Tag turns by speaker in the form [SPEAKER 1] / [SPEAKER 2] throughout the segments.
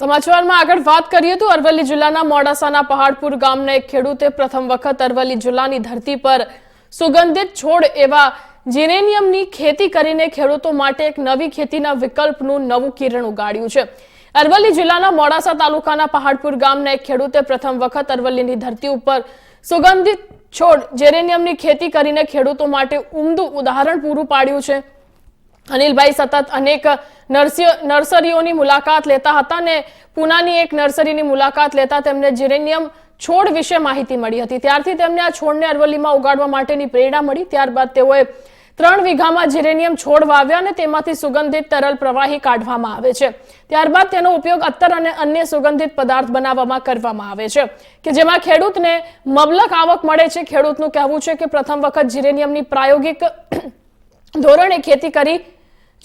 [SPEAKER 1] સમાચારમાં આગળ વાત કરીએ તો અરવલ્લી જિલ્લાના મોડાસાના પહાડપુર ગામના એક ખેડૂતે પ્રથમ વખત અરવલ્લી જિલ્લાની ધરતી પર સુગંધિત છોડ એવા જીરેનિયમની ખેતી કરીને ખેડૂતો માટે એક નવી ખેતીના વિકલ્પનું નવું કિરણ ઉગાડ્યું છે. અરવલ્લી જિલ્લાના મોડાસા તાલુકાના પહાડપુર ગામના એક ખેડૂતે પ્રથમ વખત અરવલ્લીની ધરતી ઉપર સુગંધિત છોડ જેરેનિયમની ખેતી કરીને ખેડૂતો માટે ઉમદું ઉદાહરણ પૂરું પાડ્યું છે. અનિલભાઈ સતત અનેક નર્સી- નર્સરીઓની મુલાકાત લેતા હતા અને પૂનાની એક નર્સરીની મુલાકાત લેતા તેમને જીરેનિયમ છોડ વિશે માહિતી મળી હતી. ત્યારથી તેમને આ છોડને અરવલ્લીમાં ઉગાડવા માટેની પ્રેરણા મળી. ત્યારબાદ તેઓએ ત્રણ વીઘામાં જીરેનિયમ છોડ વાવ્યા અને તેમાંથી સુગંધિત તરલ પ્રવાહી કાઢવામાં આવે છે. ત્યારબાદ તેનો ઉપયોગ અત્તર અને અન્ય સુગંધિત પદાર્થ બનાવવામાં કરવામાં આવે છે કે જેમાં ખેડૂતને મબલક આવક મળે છે. ખેડૂતનું કહેવું છે કે પ્રથમ વખત જીરેનિયમની પ્રાયોગિક ધોરણે ખેતી કરી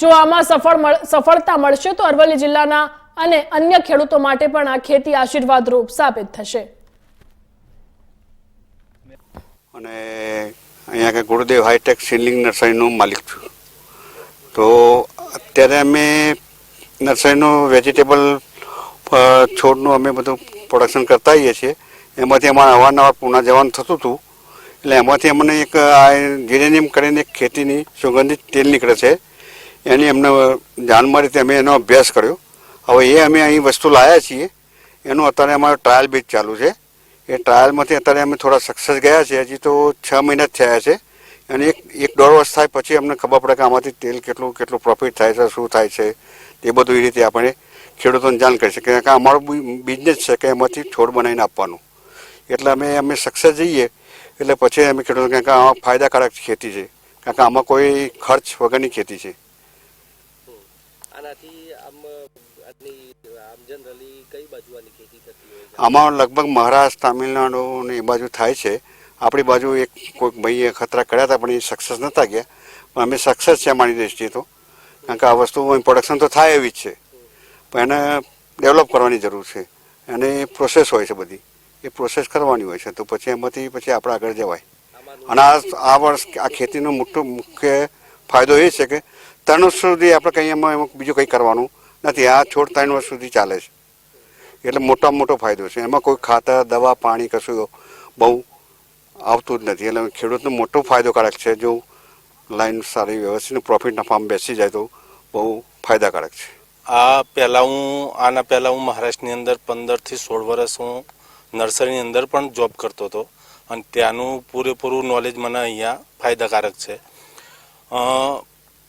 [SPEAKER 1] જો આમાં સફળ સફળતા મળશે તો અરવલ્લી જિલ્લાના અને અન્ય ખેડૂતો માટે પણ આ ખેતી આશીર્વાદરૂપ સાબિત થશે.
[SPEAKER 2] અને અહીંયા કે ગુરુદેવ હાઈટેક સિલિંગ નર્સરીનું માલિક છું. તો અત્યારે અમે નર્સરીનું વેજીટેબલ છોડનું અમે બધું પ્રોડક્શન કરતા હોઈએ છીએ. એમાંથી અમારે અવારનવાર પૂના જવાનું થતું હતું. એટલે એમાંથી અમને એક આ જીરેનિયમ કરીને એક ખેતીની સુગંધિત તેલ નીકળે છે. એની અમને જાણ મળી તે અમે એનો અભ્યાસ કર્યો. હવે એ અમે અહીં વસ્તુ લાવ્યા છીએ. એનું અત્યારે અમારો ટ્રાયલ બેચ ચાલુ છે. એ ટ્રાયલમાંથી અત્યારે અમે થોડા સક્સેસ ગયા છે. હજી તો છ મહિના જ થયા છે. અને એક એક દોઢ વર્ષ થાય પછી અમને ખબર પડે કે આમાંથી તેલ કેટલું કેટલું પ્રોફિટ થાય છે, શું થાય છે. એ બધું એ રીતે આપણે ખેડૂતોને જાણ કરી શકીએ. કારણ કે અમારો બિઝનેસ છે કે એમાંથી છોડ બનાવીને આપવાનું. એટલે અમે અમે સક્સેસ જઈએ એટલે પછી અમે ખેડૂતો કારણ કે આમાં ફાયદાકારક ખેતી છે. કારણ કે આમાં કોઈ ખર્ચ વગરની ખેતી છે.
[SPEAKER 3] આનાથી આમ આની આમ જનરલી કઈ બાજુ આની ખેતી થતી હોય છે?
[SPEAKER 2] આમાં લગભગ મહારાષ્ટ્ર તામિલનાડુ ને એ બાજુ થાય છે. આપણી બાજુ એક કોઈક ભાઈએ ખતરા કર્યા હતા પણ એ સક્સેસ નહોતા ગયા. પણ અમે સક્સેસ છે અમારી દ્રષ્ટિએ તો. કારણ કે આ વસ્તુ પ્રોડક્શન તો થાય એવી જ છે. પણ એને ડેવલપ કરવાની જરૂર છે. અને પ્રોસેસ હોય છે બધી. એ પ્રોસેસ કરવાની હોય છે. તો પછી એમાંથી પછી આપણે આગળ જવાય.
[SPEAKER 3] આમાંનું
[SPEAKER 2] અને આ આ વર્ષ આ ખેતીનો મોટો મુખ્ય ફાયદો એ છે કે ત્રણ વર્ષ સુધી આપણે કંઈ એમાં એમાં બીજું કંઈ કરવાનું નથી. આ છોડ ત્રણ વર્ષ સુધી ચાલે છે. એટલે મોટામાં મોટો ફાયદો છે. એમાં કોઈ ખાતર, દવા, પાણી કશું બહુ આવતું જ નથી. એટલે ખેડૂતનો મોટો ફાયદોકારક છે. જો લાઈન સારી વ્યવસ્થિત પ્રોફિટ નફામાં બેસી જાય તો બહુ ફાયદાકારક છે.
[SPEAKER 4] આ પહેલાં હું, આના પહેલાં હું મહારાષ્ટ્રની અંદર પંદરથી સોળ વર્ષ હું નર્સરીની અંદર પણ જોબ કરતો હતો. અને ત્યાંનું પૂરેપૂરું નોલેજ મને અહીંયા ફાયદાકારક છે.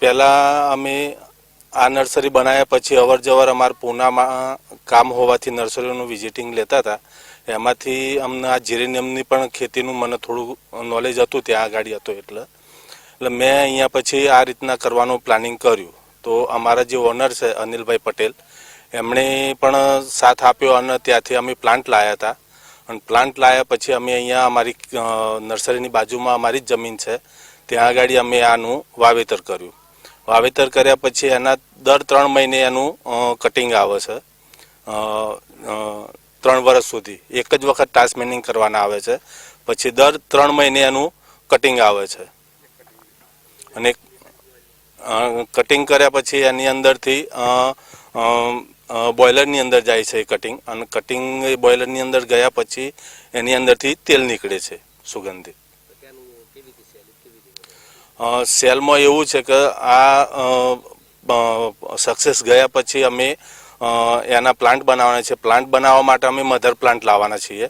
[SPEAKER 4] પહેલાં અમે આ નર્સરી બનાવ્યા પછી અવર જવર અમારા પૂનામાં કામ હોવાથી નર્સરીઓનું વિઝિટિંગ લેતા હતા. એમાંથી અમને આ જીરેનિયમની પણ ખેતીનું મને થોડું નોલેજ હતું, ત્યાં આગળ હતું એટલે. એટલે મેં અહીંયા પછી આ રીતના કરવાનું પ્લાનિંગ કર્યું. તો અમારા જે ઓનર છે, અનિલભાઈ પટેલ, એમણે પણ સાથ આપ્યો અને ત્યાંથી અમે પ્લાન્ટ લાવ્યા હતા. અને પ્લાન્ટ લાવ્યા પછી અમે અહીંયા અમારી નર્સરીની બાજુમાં અમારી જ જમીન છે. ત્યાં આગળ અમે આનું વાવેતર કર્યું. વાવેતર કર્યા પછી એના દર ત્રણ મહિને એનું કટિંગ આવે છે. ત્રણ વર્ષ સુધી. એક જ વખત ટાસ્મેનિંગ કરવાના આવે છે. પછી દર ત્રણ મહિને એનું કટિંગ આવે છે. અને કટિંગ કર્યા પછી એની અંદરથી બોઇલરની અંદર જાય છે એ કટિંગ અને કટિંગ એ બોઇલરની અંદર ગયા પછી એની અંદરથી તેલ નીકળે છે સુગંધિત
[SPEAKER 3] તો ત્યાંનું કેવી રીતે સેલિંગ કેવી રીતે
[SPEAKER 4] અ, સેલમાં એવું છે કે આ સક્સેસ ગયા પછી અમે એના પ્લાન્ટ બનાવવાના છે પ્લાન્ટ બનાવવા માટે અમે મધર પ્લાન્ટ લાવવાના છીએ.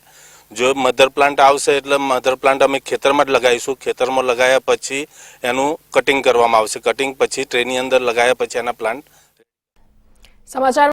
[SPEAKER 4] જો મધર પ્લાન્ટ આવશે એટલે મધર પ્લાન્ટ અમે ખેતરમાં જ લગાવીશું. ખેતરમાં લગાવ્યા પછી એનું કટિંગ કરવામાં આવશે. કટિંગ પછી ટ્રેની અંદર લગાવ્યા પછી એના પ્લાન્ટ
[SPEAKER 1] સમાચાર